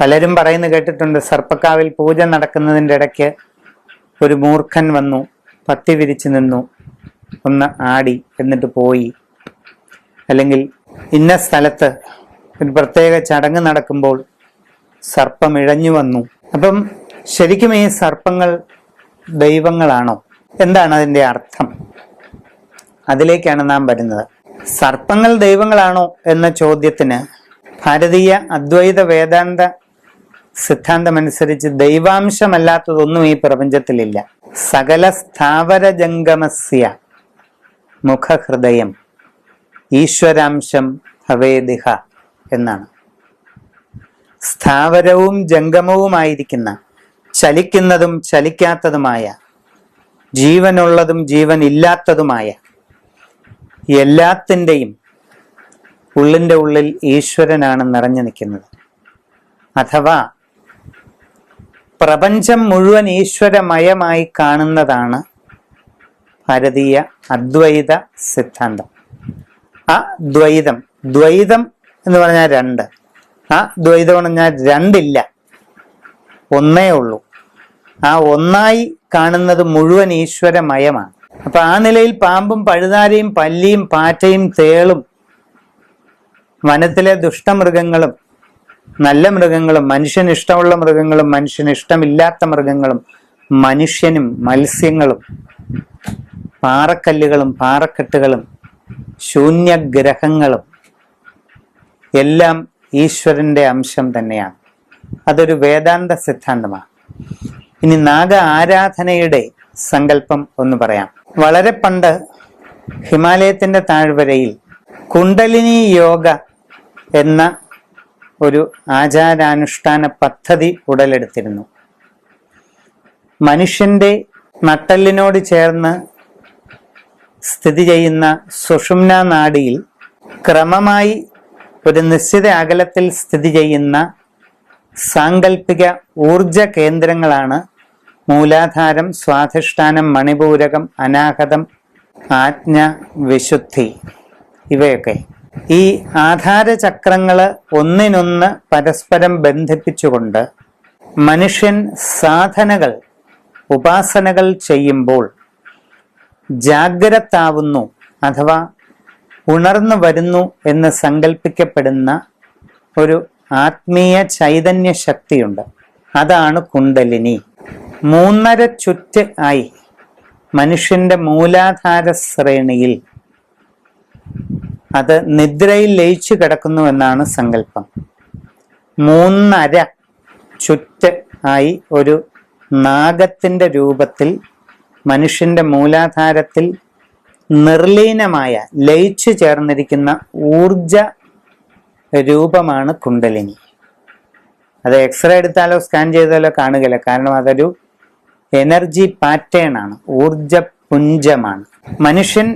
പലരും പറയുന്നത് കേട്ടിട്ടുണ്ട് സർപ്പക്കാവിൽ പൂജ നടക്കുന്നതിന്റെ ഇടയ്ക്ക് ഒരു മൂർഖൻ വന്നു പത്തി വിരിച്ചു നിന്നു ഒന്ന് ആടി എന്നിട്ട് പോയി. അല്ലെങ്കിൽ ഇന്ന സ്ഥലത്ത് ഒരു പ്രത്യേക ചടങ്ങ് നടക്കുമ്പോൾ സർപ്പം ഇഴഞ്ഞു വന്നു. അപ്പം ശരിക്കും ഈ സർപ്പങ്ങൾ ദൈവങ്ങളാണോ? എന്താണ് അതിന്റെ അർത്ഥം? അതിലേക്കാണ് നാം വരുന്നത്. സർപ്പങ്ങൾ ദൈവങ്ങളാണോ എന്ന ചോദ്യത്തിന് ഭാരതീയ അദ്വൈത വേദാന്ത സിദ്ധാന്തമനുസരിച്ച് ദൈവാംശമല്ലാത്തതൊന്നും ഈ പ്രപഞ്ചത്തിലില്ല. സകല സ്ഥാവര ജംഗമസ്യ മുഖഹൃദയം ഈശ്വരാംശം ഹവേദിഹ എന്നാണ്. സ്ഥാവരവും ജംഗമവുമായിരിക്കുന്ന ചലിക്കുന്നതും ചലിക്കാത്തതുമായ ജീവനുള്ളതും ജീവൻ ഇല്ലാത്തതുമായ എല്ലാത്തിന്റെയും ഉള്ളിന്റെ ഉള്ളിൽ ഈശ്വരനാണ് നിറഞ്ഞു നിൽക്കുന്നത്. അഥവാ പ്രപഞ്ചം മുഴുവൻ ഈശ്വരമയമായി കാണുന്നതാണ് ഭാരതീയ അദ്വൈത സിദ്ധാന്തം. ആ ദ്വൈതം ദ്വൈതം എന്ന് പറഞ്ഞാൽ രണ്ട്. ആ ദ്വൈതം എന്ന് പറഞ്ഞാൽ രണ്ടില്ല. ഒന്നേ ഉള്ളൂ. ആ ഒന്നായി കാണുന്നത് മുഴുവൻ ഈശ്വരമയമാണ്. അപ്പൊ ആ നിലയിൽ പാമ്പും പഴുതാരയും പല്ലിയും പാറ്റയും തേളും വനത്തിലെ ദുഷ്ടമൃഗങ്ങളും നല്ല മൃഗങ്ങളും മനുഷ്യന് ഇഷ്ടമുള്ള മൃഗങ്ങളും മനുഷ്യന് ഇഷ്ടമില്ലാത്ത മൃഗങ്ങളും മനുഷ്യനും മത്സ്യങ്ങളും പാറക്കല്ലുകളും പാറക്കെട്ടുകളും ശൂന്യഗ്രഹങ്ങളും എല്ലാം ഈശ്വരന്റെ അംശം തന്നെയാണ്. അതൊരു വേദാന്ത സിദ്ധാന്തമാണ്. ഇനി നാഗ ആരാധനയുടെ സങ്കല്പം ഒന്ന് പറയാം. വളരെ പണ്ട് ഹിമാലയത്തിന്റെ താഴ്വരയിൽ കുണ്ടലിനി യോഗ എന്ന ഒരു ആചാരാനുഷ്ഠാന പദ്ധതി ഉടലെടുത്തിരുന്നു. മനുഷ്യന്റെ നട്ടല്ലിനോട് ചേർന്ന് സ്ഥിതി ചെയ്യുന്ന സുഷുമ്ന നാടിയിൽ ക്രമമായി ഒരു നിശ്ചിത അകലത്തിൽ സ്ഥിതി ചെയ്യുന്ന സാങ്കല്പിക ഊർജ കേന്ദ്രങ്ങളാണ് മൂലാധാരം സ്വാധിഷ്ഠാനം മണിപൂരകം അനാഹതം ആജ്ഞ വിശുദ്ധി. ഇവയൊക്കെ ഈ ആധാരചക്രങ്ങൾ ഒന്നിനൊന്ന് പരസ്പരം ബന്ധിപ്പിച്ചുകൊണ്ട് മനുഷ്യൻ സാധനകൾ ഉപാസനകൾ ചെയ്യുമ്പോൾ ജാഗ്രതാവുന്നു അഥവാ ഉണർന്നു വരുന്നു എന്ന് സങ്കല്പിക്കപ്പെടുന്ന ഒരു ആത്മീയ ചൈതന്യ ശക്തിയുണ്ട്. അതാണ് കുണ്ടലിനി മൂന്നര ചുറ്റ് ആയി മനുഷ്യന്റെ മൂലാധാര ശ്രേണിയിൽ അത് നിദ്രയിൽ ലയിച്ചു കിടക്കുന്നു എന്നാണ് സങ്കല്പം. മൂന്നര ചുറ്റ് ആയി ഒരു നാഗത്തിന്റെ രൂപത്തിൽ മനുഷ്യന്റെ മൂലാധാരത്തിൽ നിർലീനമായ ലയിച്ചു ചേർന്നിരിക്കുന്ന ഊർജ രൂപമാണ് കുണ്ടലിനി. അത് എക്സ്റേ എടുത്താലോ സ്കാൻ ചെയ്താലോ കാണുകയില്ല. കാരണം അതൊരു എനർജി പാറ്റേൺ ആണ് ഊർജ പുഞ്ചമാണ്. മനുഷ്യൻ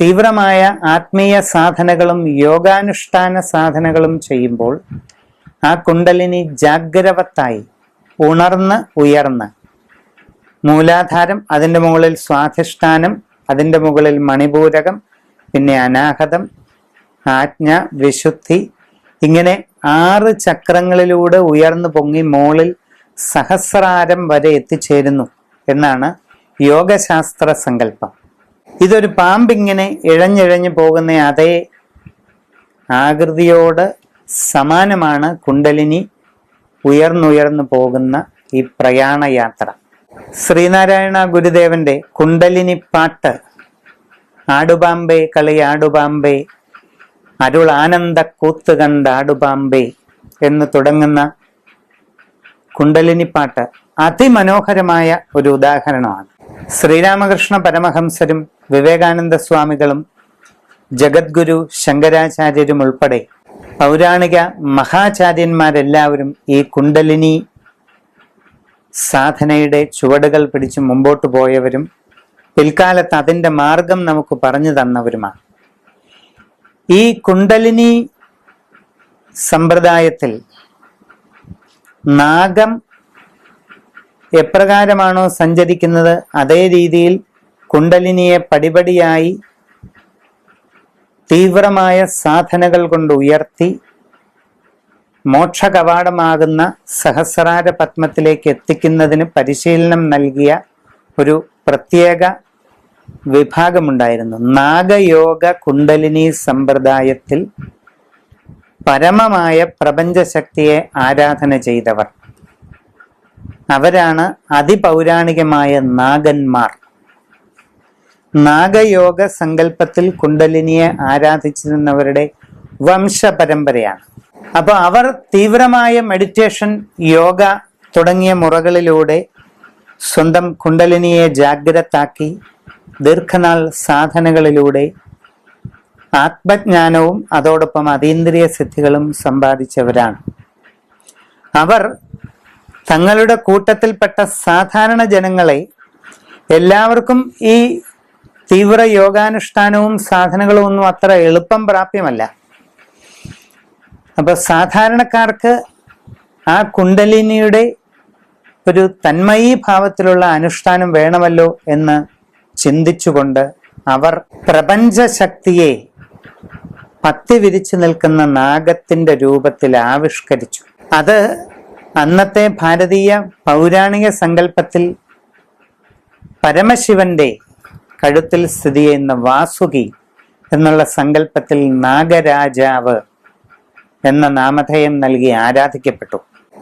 തീവ്രമായ ആത്മീയ സാധനകളും യോഗാനുഷ്ഠാന സാധനകളും ചെയ്യുമ്പോൾ ആ കുണ്ടലിനി ജാഗ്രവത്തായി ഉണർന്ന് ഉയർന്ന്. മൂലാധാരം അതിന്റെ മുകളിൽ സ്വാധിഷ്ഠാനം അതിന്റെ മുകളിൽ മണിപൂരകം പിന്നെ അനാഹതം ആജ്ഞ വിശുദ്ധി ഇങ്ങനെ ആറ് ചക്രങ്ങളിലൂടെ ഉയർന്നു പൊങ്ങി മോളിൽ സഹസ്രാരം വരെ എത്തിച്ചേരുന്നു എന്നാണ് യോഗശാസ്ത്ര സങ്കല്പം. ഇതൊരു പാമ്പിങ്ങനെ ഇഴഞ്ഞിഴഞ്ഞു പോകുന്ന അതേ ആകൃതിയോട് സമാനമാണ് കുണ്ടലിനി ഉയർന്നുയർന്നു പോകുന്ന ഈ പ്രയാണയാത്ര. ശ്രീനാരായണ ഗുരുദേവന്റെ കുണ്ടലിനി പാട്ട് ആടുപാമ്പേ കളി ആടുപാമ്പേ അരുൾ ആനന്ദ കൂത്ത് കണ്ട ആടുപാമ്പേ എന്ന് തുടങ്ങുന്ന കുണ്ടലിനി പാട്ട് അതിമനോഹരമായ ഒരു ഉദാഹരണമാണ്. ശ്രീരാമകൃഷ്ണ പരമഹംസരും വിവേകാനന്ദ സ്വാമികളും ജഗദ്ഗുരു ശങ്കരാചാര്യരും ഉൾപ്പെടെ പൗരാണിക മഹാചാര്യന്മാരെല്ലാവരും ഈ കുണ്ടലിനി സാധനയുടെ ചുവടുകൾ പിടിച്ച് മുമ്പോട്ട് പോയവരും പിൽക്കാലത്ത് അതിന്റെ മാർഗം നമുക്ക് പറഞ്ഞു തന്നവരുമാണ്. ഈ കുണ്ടലിനി സമ്പ്രദായത്തിൽ നാഗം എപ്രകാരമാണോ സഞ്ചരിക്കുന്നത്? അതേ രീതിയിൽ കുണ്ടലിനിയെ പടിപടിയായി തീവ്രമായ സാധനകൾ കൊണ്ട് ഉയർത്തി മോക്ഷ കവാടമാകുന്ന സഹസ്രാര പത്മത്തിലേക്ക് എത്തിക്കുന്നതിന് പരിശീലനം നൽകിയ ഒരു പ്രത്യേക വിഭാഗമുണ്ടായിരുന്നു. നാഗയോഗ കുണ്ടലിനി സമ്പ്രദായത്തിൽ പരമമായ പ്രപഞ്ചശക്തിയെ ആരാധന ചെയ്തവർ. അവരാണ് അതിപൗരാണികമായ നാഗന്മാർ. നാഗയോഗ സങ്കല്പത്തിൽ കുണ്ടലിനിയെ ആരാധിച്ചിരുന്നവരുടെ വംശപരമ്പരയാണ്. അപ്പൊ അവർ തീവ്രമായ മെഡിറ്റേഷൻ യോഗ തുടങ്ങിയ മുറകളിലൂടെ സ്വന്തം കുണ്ടലിനിയെ ജാഗ്രതാക്കി ദീർഘനാൾ സാധനകളിലൂടെ ആത്മജ്ഞാനവും അതോടൊപ്പം അതീന്ദ്രിയ സിദ്ധികളും സമ്പാദിച്ചവരാണ്. അവർ തങ്ങളുടെ കൂട്ടത്തിൽപ്പെട്ട സാധാരണ ജനങ്ങളെ എല്ലാവർക്കും ഈ തീവ്ര യോഗാനുഷ്ഠാനവും സാധനങ്ങളും ഒന്നും അത്ര എളുപ്പം പ്രാപ്യമല്ല. അപ്പൊ സാധാരണക്കാർക്ക് ആ കുണ്ടലിനിയുടെ ഒരു തന്മയീ ഭാവത്തിലുള്ള അനുഷ്ഠാനം വേണമല്ലോ എന്ന് ചിന്തിച്ചുകൊണ്ട് അവർ പ്രപഞ്ചശക്തിയെ പത്തി വിരിച്ചു നിൽക്കുന്ന നാഗത്തിന്റെ രൂപത്തിൽ ആവിഷ്കരിച്ചു. അത് അന്നത്തെ ഭാരതീയ പൗരാണിക സങ്കല്പത്തിൽ പരമശിവന്റെ കഴുത്തിൽ സ്ഥിതി ചെയ്യുന്ന വാസുകി എന്നുള്ള സങ്കല്പത്തിൽ നാഗരാജാവ് എന്ന നാമധേയം നൽകി ആരാധിക്കപ്പെട്ടു.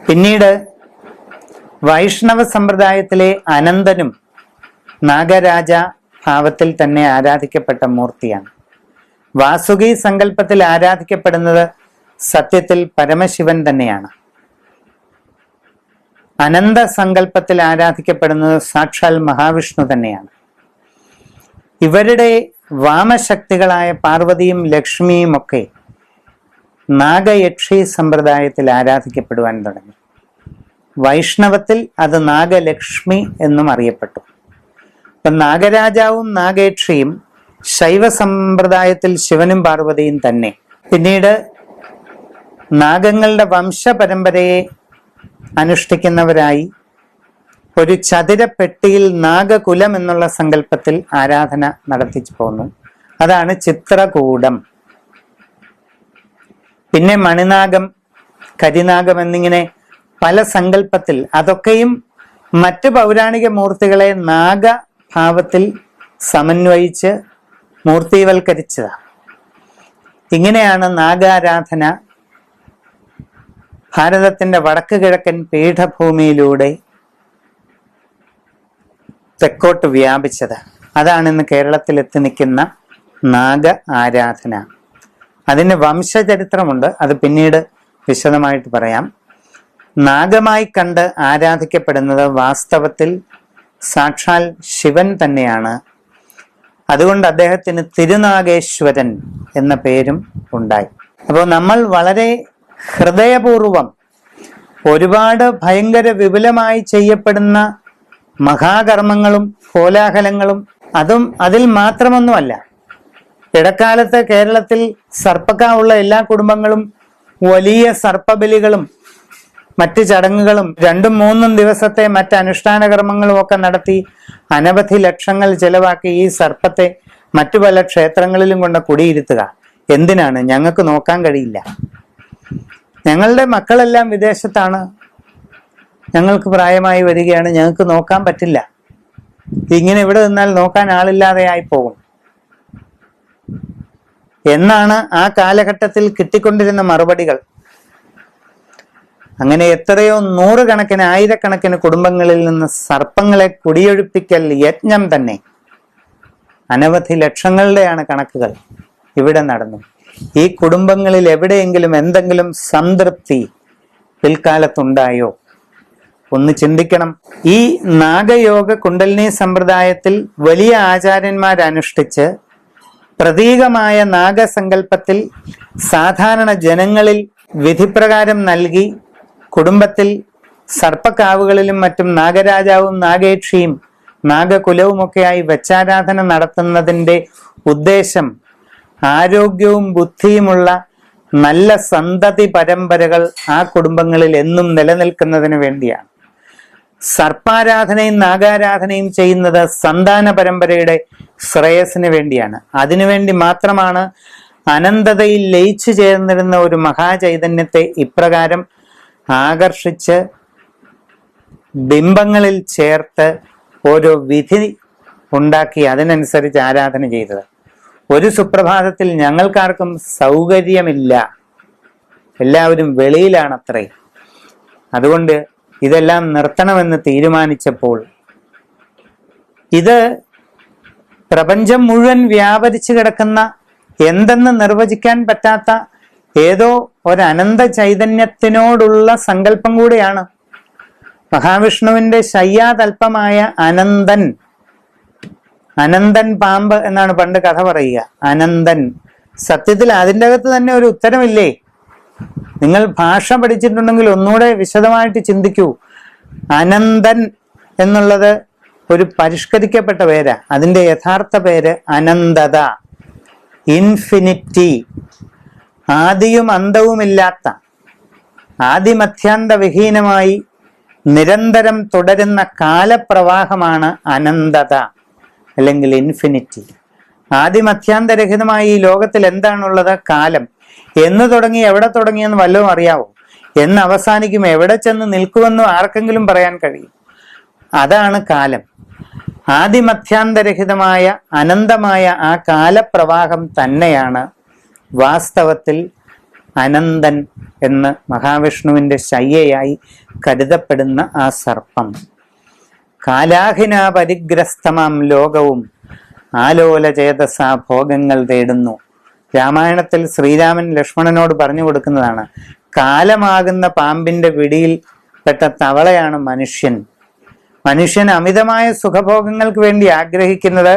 പിന്നീട് വൈഷ്ണവ സമ്പ്രദായത്തിലെ അനന്തനും നാഗരാജ ഭാവത്തിൽ തന്നെ ആരാധിക്കപ്പെട്ട മൂർത്തിയാണ്. വാസുകി സങ്കല്പത്തിൽ ആരാധിക്കപ്പെടുന്നത് സത്യത്തിൽ പരമശിവൻ തന്നെയാണ്. അനന്ത സങ്കല്പത്തിൽ ആരാധിക്കപ്പെടുന്നത് സാക്ഷാൽ മഹാവിഷ്ണു തന്നെയാണ്. ഇവരുടെ വാമശക്തികളായ പാർവതിയും ലക്ഷ്മിയും ഒക്കെ നാഗയക്ഷി സമ്പ്രദായത്തിൽ ആരാധിക്കപ്പെടുവാൻ തുടങ്ങി. വൈഷ്ണവത്തിൽ അത് നാഗലക്ഷ്മി എന്നും അറിയപ്പെട്ടു. അപ്പൊ നാഗരാജാവും നാഗേക്ഷിയും ശൈവ സമ്പ്രദായത്തിൽ ശിവനും പാർവതിയും തന്നെ. പിന്നീട് നാഗങ്ങളുടെ വംശപരമ്പരയെ അനുഷ്ഠിക്കുന്നവരായി ഒരു ചതുരപ്പെട്ടിയിൽ നാഗകുലം എന്നുള്ള സങ്കല്പത്തിൽ ആരാധന നടത്തിച്ചു പോന്നു. അതാണ് ചിത്രകൂടം. പിന്നെ മണിനാഗം കരിനാഗം എന്നിങ്ങനെ പല സങ്കല്പത്തിൽ അതൊക്കെയും മറ്റ് പൗരാണിക മൂർത്തികളെ നാഗഭാവത്തിൽ സമന്വയിച്ച് മൂർത്തിവൽക്കരിച്ചതാണ്. ഇങ്ങനെയാണ് നാഗാരാധന ഭാരതത്തിന്റെ വടക്ക് കിഴക്കൻ പീഠഭൂമിയിലൂടെ തെക്കോട്ട് വ്യാപിച്ചത്. അതാണ് ഇന്ന് കേരളത്തിൽ എത്തി നിൽക്കുന്ന നാഗ ആരാധന. അതിന് വംശചരിത്രമുണ്ട്. അത് പിന്നീട് വിശദമായിട്ട് പറയാം. നാഗമായി കണ്ട് ആരാധിക്കപ്പെടുന്നത് വാസ്തവത്തിൽ സാക്ഷാൽ ശിവൻ തന്നെയാണ്. അതുകൊണ്ട് അദ്ദേഹത്തിന് തിരുനാഗേശ്വരൻ എന്ന പേരും ഉണ്ടായി. അപ്പോൾ നമ്മൾ വളരെ ഹൃദയപൂർവം ഒരുപാട് ഭയങ്കര വിപുലമായി ചെയ്യപ്പെടുന്ന മഹാകർമ്മങ്ങളും കോലാഹലങ്ങളും അതും അതിൽ മാത്രമൊന്നുമല്ല. ഇടക്കാലത്ത് കേരളത്തിൽ സർപ്പക്കാവുള്ള എല്ലാ കുടുംബങ്ങളും വലിയ സർപ്പബലികളും മറ്റ് ചടങ്ങുകളും രണ്ടും മൂന്നും ദിവസത്തെ മറ്റ് അനുഷ്ഠാന കർമ്മങ്ങളും ഒക്കെ നടത്തി അനവധി ലക്ഷങ്ങൾ ചെലവാക്കി ഈ സർപ്പത്തെ മറ്റു പല ക്ഷേത്രങ്ങളിലും കൊണ്ട് കുടിയിരുത്തുക. എന്തിനാണ്? ഞങ്ങൾക്ക് നോക്കാൻ കഴിയില്ല. ഞങ്ങളുടെ മക്കളെല്ലാം വിദേശത്താണ്. ഞങ്ങൾക്ക് പ്രായമായി വരികയാണ്. ഞങ്ങൾക്ക് നോക്കാൻ പറ്റില്ല. ഇങ്ങനെ ഇവിടെ നിന്നാൽ നോക്കാൻ ആളില്ലാതെ ആയി പോകും എന്നാണ് ആ കാലഘട്ടത്തിൽ കിട്ടിക്കൊണ്ടിരുന്ന മറുപടികൾ. അങ്ങനെ എത്രയോ നൂറുകണക്കിന് ആയിരക്കണക്കിന് കുടുംബങ്ങളിൽ നിന്ന് സർപ്പങ്ങളെ കുടിയൊഴിപ്പിക്കൽ യജ്ഞം തന്നെ. അനവധി ലക്ഷങ്ങളുടെയാണ് കണക്കുകൾ ഇവിടെ നടന്നു. ഈ കുടുംബങ്ങളിൽ എവിടെയെങ്കിലും എന്തെങ്കിലും സംതൃപ്തി പിൽക്കാലത്തുണ്ടായോ? ഒന്ന് ചിന്തിക്കണം. ഈ നാഗയോഗ കുണ്ടലിനി സമ്പ്രദായത്തിൽ വലിയ ആചാര്യന്മാരനുഷ്ഠിച്ച് പ്രതീകമായ നാഗസങ്കല്പത്തിൽ സാധാരണ ജനങ്ങളിൽ വിധിപ്രകാരം നൽകി കുടുംബത്തിൽ സർപ്പക്കാവുകളിലും മറ്റും നാഗരാജാവും നാഗേക്ഷിയും നാഗകുലവുമൊക്കെയായി വെച്ചാരാധന നടത്തുന്നതിന്റെ ഉദ്ദേശം ആരോഗ്യവും ബുദ്ധിയുമുള്ള നല്ല സന്തതി പരമ്പരകൾ ആ കുടുംബങ്ങളിൽ എന്നും നിലനിൽക്കുന്നതിന് വേണ്ടിയാണ്. സർപ്പാരാധനയും നാഗാരാധനയും ചെയ്യുന്നത് സന്താന പരമ്പരയുടെ ശ്രേയസിന് വേണ്ടിയാണ്. അതിനുവേണ്ടി മാത്രമാണ് അനന്തതയിൽ ലയിച്ചു ചേർന്നിരുന്ന ഒരു മഹാചൈതന്യത്തെ ഇപ്രകാരം ആകർഷിച്ച് ബിംബങ്ങളിൽ ചേർത്ത് ഓരോ വിധി ഉണ്ടാക്കി അതിനനുസരിച്ച് ആരാധന ചെയ്തത്. ഒരു സുപ്രഭാതത്തിൽ ഞങ്ങൾക്കാർക്കും സൗകര്യമില്ല. എല്ലാവരും വെളിയിലാണത്രേ. അതുകൊണ്ട് ഇതെല്ലാം നിർത്തണമെന്ന് തീരുമാനിച്ചപ്പോൾ ഇത് പ്രപഞ്ചം മുഴുവൻ വ്യാപരിച്ചു കിടക്കുന്ന എന്തെന്ന് നിർവചിക്കാൻ പറ്റാത്ത ഏതോ ഒരനന്ത ചൈതന്യത്തിനോടുള്ള സങ്കല്പം കൂടിയാണ്. മഹാവിഷ്ണുവിന്റെ ശയ്യാതൽപമായ അനന്തൻ അനന്തൻ പാമ്പ് എന്നാണ് പണ്ട് കഥ പറയുക. അനന്തൻ. സത്യത്തിൽ അതിന്റെ അകത്ത് തന്നെ ഒരു ഉത്തരമില്ലേ? നിങ്ങൾ ഭാഷ പഠിച്ചിട്ടുണ്ടെങ്കിൽ ഒന്നുകൂടെ വിശദമായിട്ട് ചിന്തിക്കൂ. അനന്തൻ എന്നുള്ളത് ഒരു പരിഷ്കരിക്കപ്പെട്ട പേരാ. അതിന്റെ യഥാർത്ഥ പേര് അനന്തത. ഇൻഫിനിറ്റി. ആദിയും അന്തവുമില്ലാത്ത. ആദിമധ്യാന്ത വിഹീനമായി നിരന്തരം തുടരുന്ന കാലപ്രവാഹമാണ് അനന്തത. അല്ലെങ്കിൽ ഇൻഫിനിറ്റി ആദിമധ്യാന്തരഹിതമായി ഈ ലോകത്തിൽ എന്താണുള്ളത്? കാലം. എന്ന് തുടങ്ങി എവിടെ തുടങ്ങിയെന്ന് വല്ലതും അറിയാവോ? എന്ന് അവസാനിക്കും എവിടെ ചെന്ന് നിൽക്കുമെന്നും ആർക്കെങ്കിലും പറയാൻ കഴിയും. അതാണ് കാലം. ആദിമധ്യാന്തരഹിതമായ അനന്തമായ ആ കാലപ്രവാഹം തന്നെയാണ് വാസ്തവത്തിൽ അനന്തൻ എന്ന് മഹാവിഷ്ണുവിന്റെ ശയ്യയായി കരുതപ്പെടുന്ന ആ സർപ്പം. കാലാഹിന പരിഗ്രസ്തമാം ലോകവും. ആലോല ചേതസ ഭോഗങ്ങൾ തേടുന്നു. രാമായണത്തിൽ ശ്രീരാമൻ ലക്ഷ്മണനോട് പറഞ്ഞു കൊടുക്കുന്നതാണ് കാലമാകുന്ന പാമ്പിന്റെ പിടിയിൽ പെട്ട തവളയാണ് മനുഷ്യൻ. മനുഷ്യൻ അമിതമായ സുഖഭോഗങ്ങൾക്ക് വേണ്ടി ആഗ്രഹിക്കുന്നത്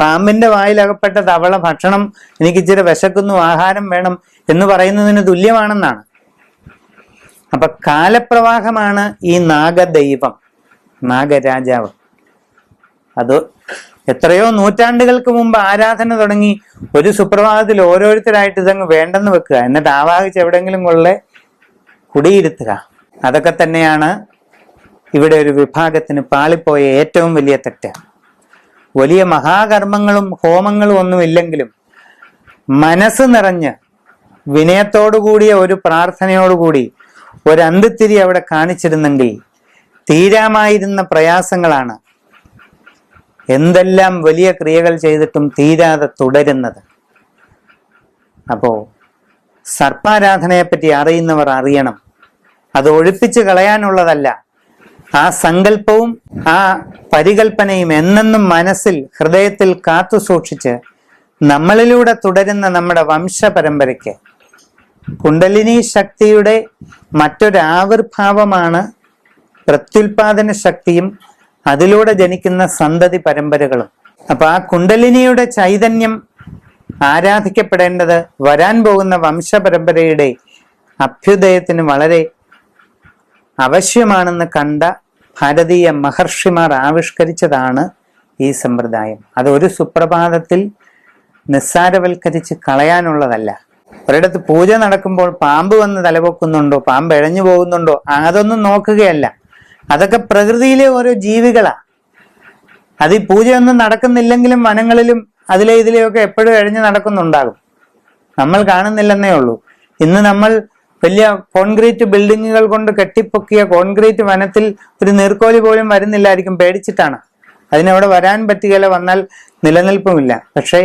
പാമ്പിന്റെ വായിലകപ്പെട്ട തവള ഭക്ഷണം എനിക്ക് ഇച്ചിരി വിശക്കുന്നു ആഹാരം വേണം എന്ന് പറയുന്നതിന് തുല്യമാണെന്നാണ്. അപ്പൊ കാലപ്രവാഹമാണ് ഈ നാഗദൈവം. നാഗരാജാവ്. അത് എത്രയോ നൂറ്റാണ്ടുകൾക്ക് മുമ്പ് ആരാധന തുടങ്ങി ഒരു സുപ്രഭാതത്തിൽ ഓരോരുത്തരായിട്ട് ഇതങ്ങ് വേണ്ടെന്ന് വെക്കുക. എന്നിട്ട് ആവാഹിച്ച് എവിടെയെങ്കിലും കൊള്ളെ കുടിയിരുത്തുക. അതൊക്കെ തന്നെയാണ് ഇവിടെ ഒരു വിഭാഗത്തിന് പാളിപ്പോയ ഏറ്റവും വലിയ തെറ്റ്. വലിയ മഹാകർമ്മങ്ങളും ഹോമങ്ങളും ഒന്നും ഇല്ലെങ്കിലും മനസ്സ് നിറഞ്ഞ് വിനയത്തോടുകൂടിയ ഒരു പ്രാർത്ഥനയോടുകൂടി ഒരു അവിടെ കാണിച്ചിരുന്നെങ്കിൽ തീരാമായിരുന്ന പ്രയാസങ്ങളാണ്. എന്തെല്ലാം വലിയ ക്രിയകൾ ചെയ്തിട്ടും തീരാതെ തുടരുന്നത്. അപ്പോ സർപ്പാരാധനയെപ്പറ്റി അറിയുന്നവർ അറിയണം. അത് ഒഴിപ്പിച്ച് കളയാനുള്ളതല്ല. ആ സങ്കല്പവും ആ പരികൽപ്പനയും എന്നെന്നും മനസ്സിൽ ഹൃദയത്തിൽ കാത്തു സൂക്ഷിച്ച് നമ്മളിലൂടെ തുടരുന്ന നമ്മുടെ വംശപരമ്പരയ്ക്ക്. കുണ്ടലിനി ശക്തിയുടെ മറ്റൊരാവിർഭാവമാണ് പ്രത്യുൽപാദന ശക്തിയും അതിലൂടെ ജനിക്കുന്ന സന്തതി പരമ്പരകളും. അപ്പൊ ആ കുണ്ടലിനിയുടെ ചൈതന്യം ആരാധിക്കപ്പെടേണ്ടത് വരാൻ പോകുന്ന വംശപരമ്പരയുടെ അഭ്യുദയത്തിന് വളരെ ആവശ്യമാണെന്ന് കണ്ട ഭാരതീയ മഹർഷിമാർ ആവിഷ്കരിച്ചതാണ് ഈ സമ്പ്രദായം. അത് ഒരു സുപ്രഭാതത്തിൽ നിസ്സാരവൽക്കരിച്ച് കളയാനുള്ളതല്ല. ഒരിടത്ത് പൂജ നടക്കുമ്പോൾ പാമ്പ് വന്ന് തലപൊക്കുന്നുണ്ടോ പാമ്പ് ഇഴഞ്ഞു പോകുന്നുണ്ടോ അതൊന്നും നോക്കുകയല്ല. അതൊക്കെ പ്രകൃതിയിലെ ഓരോ ജീവികളാ. അത് ഈ പൂജയൊന്നും നടക്കുന്നില്ലെങ്കിലും വനങ്ങളിലും അതിലെ ഇതിലെയൊക്കെ എപ്പോഴും എഴഞ്ഞു നടക്കുന്നുണ്ടാകും. നമ്മൾ കാണുന്നില്ലെന്നേ ഉള്ളൂ. ഇന്ന് നമ്മൾ വലിയ കോൺക്രീറ്റ് ബിൽഡിങ്ങുകൾ കൊണ്ട് കെട്ടിപ്പൊക്കിയ കോൺക്രീറ്റ് വനത്തിൽ ഒരു നീർക്കോലി പോലും വരുന്നില്ലായിരിക്കും പേടിച്ചിട്ടാണ്. അതിനവിടെ വരാൻ പറ്റുകയില്ല വന്നാൽ നിലനിൽപ്പുമില്ല. പക്ഷേ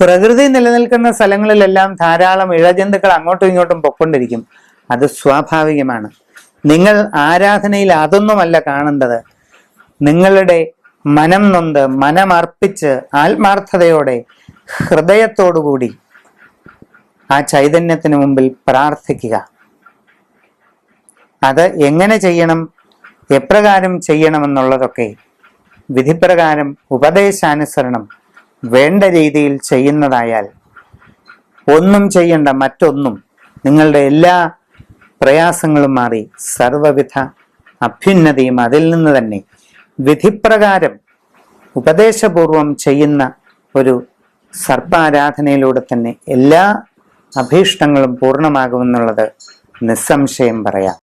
പ്രകൃതി നിലനിൽക്കുന്ന സ്ഥലങ്ങളിലെല്ലാം ധാരാളം ഇഴജന്തുക്കൾ അങ്ങോട്ടും ഇങ്ങോട്ടും പൊക്കൊണ്ടിരിക്കും അത് സ്വാഭാവികമാണ്. നിങ്ങൾ ആരാധനയിൽ അതൊന്നുമല്ല കാണേണ്ടത്. നിങ്ങളുടെ മനം നൊന്ത് മനമർപ്പിച്ച് ആത്മാർത്ഥതയോടെ ഹൃദയത്തോടുകൂടി ആ ചൈതന്യത്തിന് മുമ്പിൽ പ്രാർത്ഥിക്കുക. അത് എങ്ങനെ ചെയ്യണം എപ്രകാരം ചെയ്യണമെന്നുള്ളതൊക്കെ വിധിപ്രകാരം ഉപദേശാനുസരണം വേണ്ട രീതിയിൽ ചെയ്യുന്നതായാൽ ഒന്നും ചെയ്യേണ്ട മറ്റൊന്നും നിങ്ങളുടെ എല്ലാ പ്രയാസങ്ങളും മാറി സർവവിധ അഭ്യുന്നതിയും അതിൽ നിന്ന് തന്നെ വിധിപ്രകാരം ഉപദേശപൂർവം ചെയ്യുന്ന ഒരു സർപ്പാരാധനയിലൂടെ തന്നെ എല്ലാ അഭീഷ്ടങ്ങളും പൂർണമാകുമെന്നുള്ളത് നിസ്സംശയം പറയാം.